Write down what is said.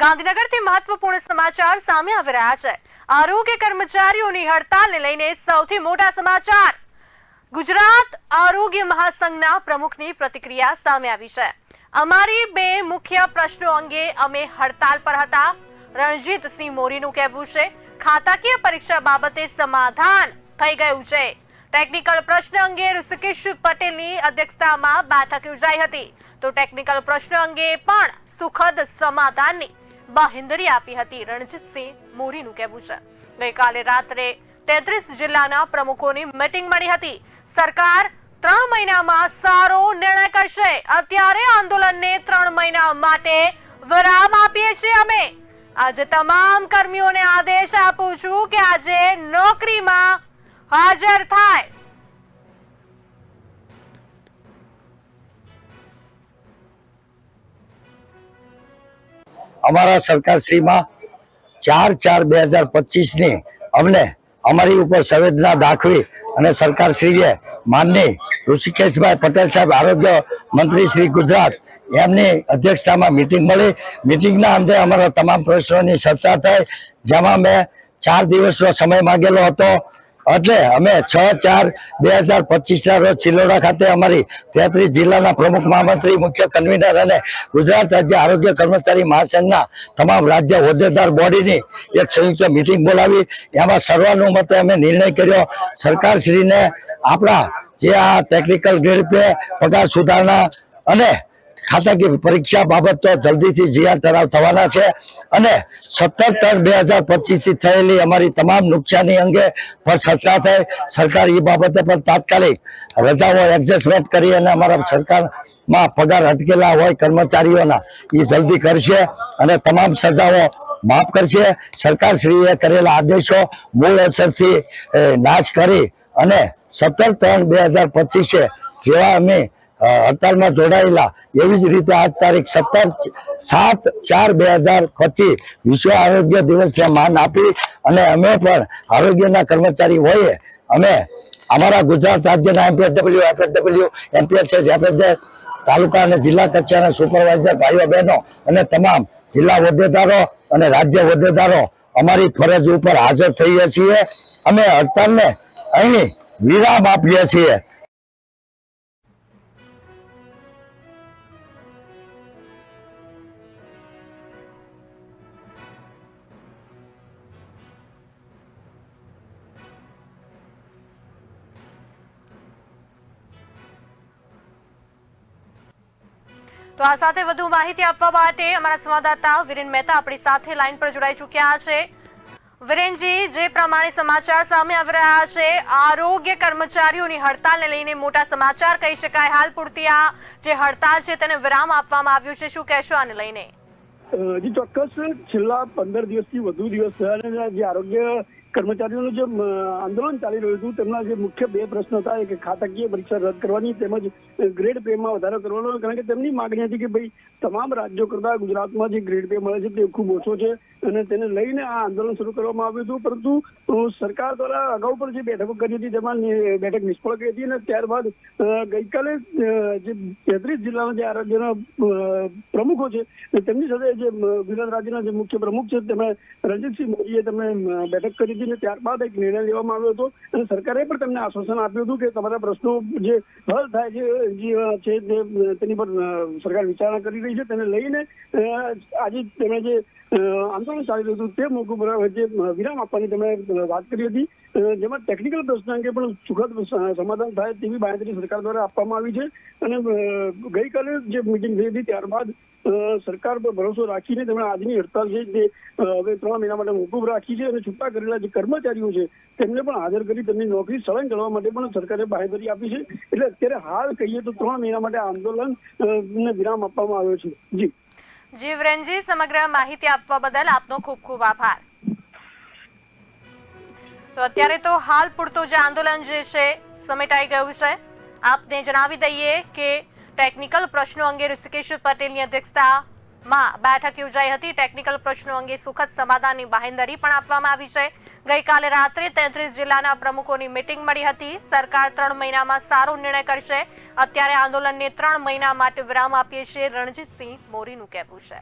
ગાંધીનગરથી મહત્વપૂર્ણ સમાચાર સામે આવી રહ્યા છે. આરોગ્ય કર્મચારીઓની હડતાલને લઈને સૌથી મોટા સમાચાર. ગુજરાત આરોગ્ય મહાસંઘના પ્રમુખની પ્રતિક્રિયા સામે આવી છે. અમારી બે મુખ્ય પ્રશ્નો અંગે અમે હડતાલ પર હતા. રણજીતસિંહ મોરીનું કહેવું છે, ખાતાકીય પરીક્ષા બાબતે સમાધાન થઈ ગયું છે. ટેકનિકલ પ્રશ્ન અંગે ઋષિકેશ પટેલની અધ્યક્ષતામાં બેઠક યોજાઈ હતી. તો ટેકનિકલ પ્રશ્ન અંગે પણ સુખદ સમાધાનની બાહેંધરી આપી હતી રણજીતસિંહ મોરીનું કહેવું છે. ગઈકાલે રાત્રે તેત્રીસ જિલ્લાના પ્રમુખોની મીટિંગ મળી હતી. સરકાર ત્રણ મહિનામાં સારો નિર્ણય કરશે. અત્યારે આંદોલનને ત્રણ મહિના માટે વિરામ આપીએ છીએ અમે. આજે તમામ કર્મીઓને આદેશ આપું છું કે આજે નોકરીમાં હાજર થાય. અમારા સરકારશ્રીમાં ચાર ચાર બે હજાર પચીસની અમને અમારી ઉપર સંવેદના દાખવી અને સરકારશ્રીએ માનની ઋષિકેશભાઈ પટેલ સાહેબ, આરોગ્ય મંત્રી શ્રી ગુજરાત, એમની અધ્યક્ષતામાં મિટિંગ મળી. મિટિંગના અંતે અમારા તમામ પ્રશ્નોની ચર્ચા થઈ, જેમાં મેં ચાર દિવસનો સમય માગેલો હતો. એટલે અમે છ ચાર બે હજાર પચીસના રોજ ચિલોડા ખાતે અમારી તેત્રીસ જિલ્લાના પ્રમુખ મહામંત્રી, મુખ્ય કન્વીનર અને ગુજરાત રાજ્ય આરોગ્ય કર્મચારી મહાસંઘના તમામ રાજ્ય હોદ્દેદાર બોડીની એક સંયુક્ત મિટિંગ બોલાવી. એમાં સર્વાનુમતે અમે નિર્ણય કર્યો. સરકારશ્રીને આપણા જે આ ટેકનિકલ ગ્રેડ પે પગાર સુધારણા અને ખાતાકીય પરીક્ષા બાબત તો જલ્દીથી જીઆર ઠરાવ થવાના છે અને સત્તર ત્રણ બે હજાર પચીસથી થયેલી અમારી તમામ નુકસાની અંગે પણ ચર્ચા થઈ સરકાર એ બાબતે પણ તાત્કાલિક રજાઓ એડજસ્ટમેન્ટ કરી અને અમારા સરકારમાં પગાર અટકેલા હોય કર્મચારીઓના એ જલ્દી કરશે અને તમામ સજાઓ માફ કરશે. સરકારશ્રીએ કરેલા આદેશો મૂળ અસરથી નાશ કરી અને સત્તર ત્રણ બે હજાર પચીસે જેવા અમે હડતાલમાં જોડાયેલા એવી જ રીતે આજ તારીખ સત્તર સાત ચાર બે હજાર પચીસ વિશ્વ આરોગ્ય દિવસને માન આપી અને અમે પણ આરોગ્યના કર્મચારી હોઈએ. અમે અમારા ગુજરાત રાજ્યના એમપીએડબલ્યુ એફએડબલ્યુ એમપીએચએસ એફએચએસ તાલુકા અને જિલ્લા કક્ષાના સુપરવાઇઝર ભાઈઓ, બહેનો અને તમામ જિલ્લા હોદ્દેદારો અને રાજ્ય હોદ્દેદારો અમારી ફરજ ઉપર હાજર થઈએ છીએ. અમે હડતાલને અહીં વિરામ આપીએ છીએ. તો આ સાથે વધુ માહિતી આપવા માટે અમારા સંવાદદાતા વિરેન મહેતા આપણી સાથે લાઈન પર જોડાઈ ચૂક્યા છે. વિરેનજી, જે પ્રમાણે સમાચાર સામે આવી રહ્યા છે, આરોગ્ય કર્મચારીઓની હડતાલને લઈને મોટા સમાચાર કહી શકાય. હાલ પૂરતી આ જે હડતાલ છે તેને વિરામ આપવામાં આવ્યું છે. શું કહેશો આને લઈને? જી, ચોક્કસ. છેલ્લા પંદર દિવસથી વધુ દિવસ થયા અને જે આરોગ્ય કર્મચારીઓનું જે આંદોલન ચાલી રહ્યું હતું, તેમના જે મુખ્ય બે પ્રશ્ન હતા. એક ખાતાકીય પરીક્ષા રદ કરવાની તેમજ ગ્રેડ પે માં વધારો કરવાનો કારણ કે તેમની માગણી હતી કે ભાઈ, તમામ રાજ્યો કરતા ગુજરાતમાં જે ગ્રેડ પે મળે છે તે ખૂબ ઓછો છે અને તેને લઈને આ આંદોલન શરૂ કરવામાં આવ્યું હતું. પરંતુ સરકાર દ્વારા અગાઉ પણ જે બેઠકો કરી હતી, તેમાં બેઠક નિષ્ફળ ગઈ હતી અને ત્યારબાદ ગઈકાલે જે તેત્રીસ જિલ્લાના જે આરોગ્યના પ્રમુખો છે તેમની સાથે જે ગુજરાત રાજ્યના જે મુખ્ય પ્રમુખ છે, તેમણે રણજીતસિંહ મોદીએ તેમણે બેઠક કરી હતી અને ત્યારબાદ એક નિર્ણય લેવામાં આવ્યો હતો અને સરકારે પણ તેમને આશ્વાસન આપ્યું હતું કે તમારા પ્રશ્નો જે હલ થાય છે જે છે તે તેની પર સરકાર વિચારણા કરી રહી છે. તેને લઈને આજે તેમણે જે આંદોલન ચાલી રહ્યું હતું તે મોકૂફ જે વિરામ આપવાની તેમણે વાત કરી હતી. જેમાં ટેકનિકલ પ્રશ્ન અંગે પણ સુખદ સમાધાન થાય તેવી બાંયધરી સરકાર દ્વારા આપવામાં આવી છે. અને ગઈકાલે જે મિટિંગ થઈ હતી ત્યારબાદ સરકાર પર ભરોસો રાખીને તેમણે આજની હડતાલ છે જે હવે ત્રણ મહિના માટે મોકૂફ રાખી છે અને છૂટા કરેલા જે કર્મચારીઓ છે તેમને પણ હાજર કરી તેમની નોકરી સળંગ કરવા માટે પણ સરકારે બાહેધરી આપી છે. એટલે અત્યારે હાલ કહીએ તો ત્રણ મહિના માટે આંદોલન ને વિરામ આપવામાં આવ્યો છે. જી. જી સમગ્ર માહિતી આપવા બદલ આપનો ખૂબ ખૂબ આભાર. તો અત્યારે તો હાલ પૂરતું જે આંદોલન જે છે, સમેટાઈ ગયું છે. આપને જણાવી દઈએ કે ટેકનિકલ પ્રશ્નો અંગે ઋષિકેશ પટેલની અધ્યક્ષતામાં બેઠક યોજાઈ હતી. ટેકનિકલ પ્રશ્નો અંગે સુખદ સમાધાનની બાહેંધરી પણ આપવામાં આવી છે. ગઈકાલે રાત્રે તેત્રીસ જિલ્લાના પ્રમુખોની મીટિંગ મળી હતી. સરકાર ત્રણ મહિનામાં સારો નિર્ણય કરશે. અત્યારે આંદોલનને ત્રણ મહિના માટે વિરામ આપીએ છીએ. રણજીતસિંહ મોરીનું કહેવું છે.